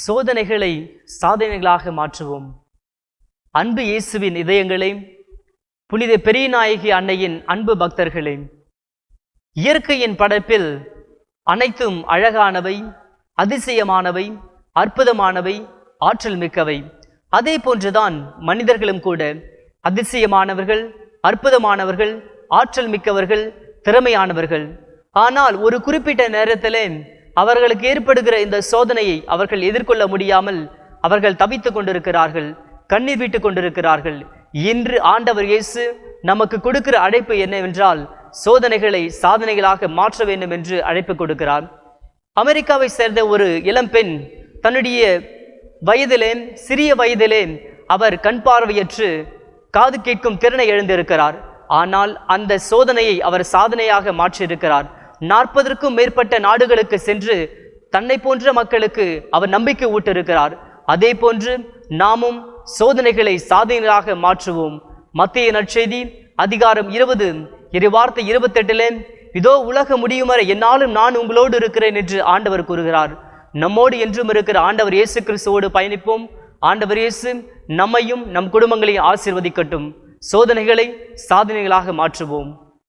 சோதனைகளை சாதனைகளாக மாற்றுவோம். அன்பு இயேசுவின் இதயங்களே புனித பெரியநாயகி அன்னையின் அன்பு பக்தர்களே இயற்கையின் படைப்பில் அனைத்தும் அழகானவை அதிசயமானவை அற்புதமானவை ஆற்றல் மிக்கவை. அதே போன்றுதான் மனிதர்களும் கூட அதிசயமானவர்கள் அற்புதமானவர்கள் ஆற்றல் மிக்கவர்கள் திறமையானவர்கள். ஆனால் ஒரு குறிப்பிட்ட நேரத்திலே அவர்களுக்கு ஏற்படுகிற இந்த சோதனையை அவர்கள் எதிர்கொள்ள முடியாமல் அவர்கள் தவித்து கொண்டிருக்கிறார்கள் கண்ணீர் விட்டு கொண்டிருக்கிறார்கள். இன்று ஆண்டவர் இயேசு நமக்கு கொடுக்கிற அழைப்பு என்னவென்றால் சோதனைகளை சாதனைகளாக மாற்ற வேண்டும் என்று அழைப்பு கொடுக்கிறார். அமெரிக்காவை சேர்ந்த ஒரு இளம்பெண் தன்னுடைய வயதிலே சிறிய வயதிலே அவர் கண் பார்வையற்று காது கேட்கும் திறனை எழுந்திருக்கிறார். ஆனால் அந்த சோதனையை அவர் சாதனையாக மாற்றியிருக்கிறார். நாற்பதற்கும் மேற்பட்ட நாடுகளுக்கு சென்று தன்னை போன்ற மக்களுக்கு அவர் நம்பிக்கை ஊட்டிருக்கிறார். அதே போன்று நாமும் சோதனைகளை சாதனைகளாக மாற்றுவோம். மத்திய நற்செய்தி அதிகாரம் இருபது. இரு வார்த்தை இருபத்தெட்டிலே இதோ உலக முடியும் வரை என்னாலும் நான் உங்களோடு இருக்கிறேன் என்று ஆண்டவர் கூறுகிறார். நம்மோடு என்றும் இருக்கிற ஆண்டவர் இயேசு கிறிஸ்துவோடு பயணிப்போம். ஆண்டவர் இயேசு நம்மையும் நம் குடும்பங்களையும் ஆசீர்வதிக்கட்டும். சோதனைகளை சாதனைகளாக மாற்றுவோம்.